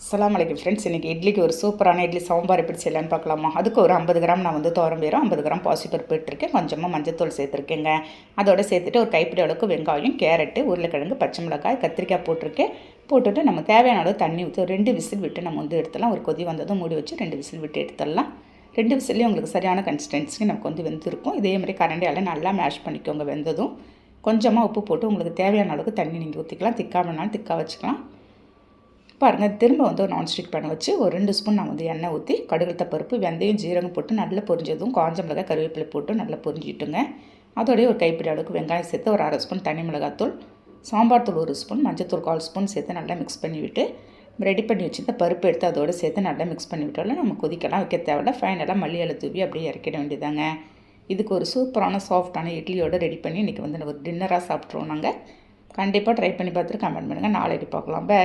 அஸ்ஸலாமு அலைக்கும் ஃப்ரெண்ட்ஸ் இன்றைக்கி இட்லிக்கு ஒரு சூப்பரான இட்லி சாம்பார் எப்படி செய்யலான்னு பார்க்கலாமா? அதுக்கு ஒரு ஐம்பது கிராம் நான் வந்து தோரம் பேரும் ஐம்பது கிராம் பாசிப்பருப்பு இட்டிருக்கேன். கொஞ்சமாக மஞ்சத்தூள் சேர்த்துருக்கேங்க. அதோட சேர்த்துட்டு ஒரு கைப்பிடி அளவுக்கு வெங்காயம் கேரட்டு உருளைக்கிழங்கு பச்சை மிளகாய் கத்திரிக்காய் போட்டிருக்கேன். போட்டுட்டு நம்ம தேவையான அளவு தண்ணி ஊற்றி ஒரு ரெண்டு விசில் விட்டு நம்ம வந்து எடுத்துடலாம். ஒரு கொதி வந்ததும் மூடி வச்சு ரெண்டு விசில் விட்டு எடுத்துடலாம். ரெண்டு விசில்லையும் உங்களுக்கு சரியான கன்சிஸ்டன்சிக்கு நமக்கு வந்து வெந்திருக்கும். இதே மாதிரி கரண்டியால் நல்லா மேஷ் பண்ணிக்கோங்க வெந்ததும். கொஞ்சமாக உப்பு போட்டு உங்களுக்கு தேவையான அளவுக்கு தண்ணி நீங்கள் ஊற்றிக்கலாம் திக்காக வேணாலும் திக்காக வச்சுக்கலாம். பாருங்கள் திரும்ப வந்து ஒரு நான்ஸ்டிக் பேன் வச்சு ஒரு ரெண்டு ஸ்பூன் நான் வந்து எண்ணெய் ஊற்றி கடுகுத்த பருப்பு வெந்தயம் ஜீரகம் போட்டு நல்லா பொரிஞ்சதும் காஞ்ச மிளகாய் கருவேப்பிலை போட்டு நல்லா பொரிஞ்சிட்டுங்க. அதோடய ஒரு கைப்பிடி அளவுக்கு வெங்காயம் சேர்த்து ஒரு அரை ஸ்பூன் தனி மிளகாத்தூள் சாம்பார் தூள் ஒரு ஸ்பூன் மஞ்சத்தூள் கால் ஸ்பூன் சேர்த்து நல்லா மிக்ஸ் பண்ணிவிட்டு ரெடி பண்ணி வச்சுருந்த பருப்பு எடுத்து அதோடு சேர்த்து நல்லா மிக்ஸ் பண்ணி விட்டோம்ல நம்ம கொதிக்கலாம் வைக்க தேவையில்ல ஃபைனலாக மல்லி தூவி அப்படியே இறக்கிட வேண்டியதாங்க இதுக்கு ஒரு சூப்பரான சாஃப்டான இட்லியோடு ரெடி பண்ணி இன்றைக்கி வந்து ஒரு டின்னராக சாப்பிட்ருவோம் நாங்கள் கண்டிப்பாக ட்ரை பண்ணி பார்த்துட்டு கமெண்ட் பண்ணுங்கள் நாளைக்கு பார்க்கலாம். பை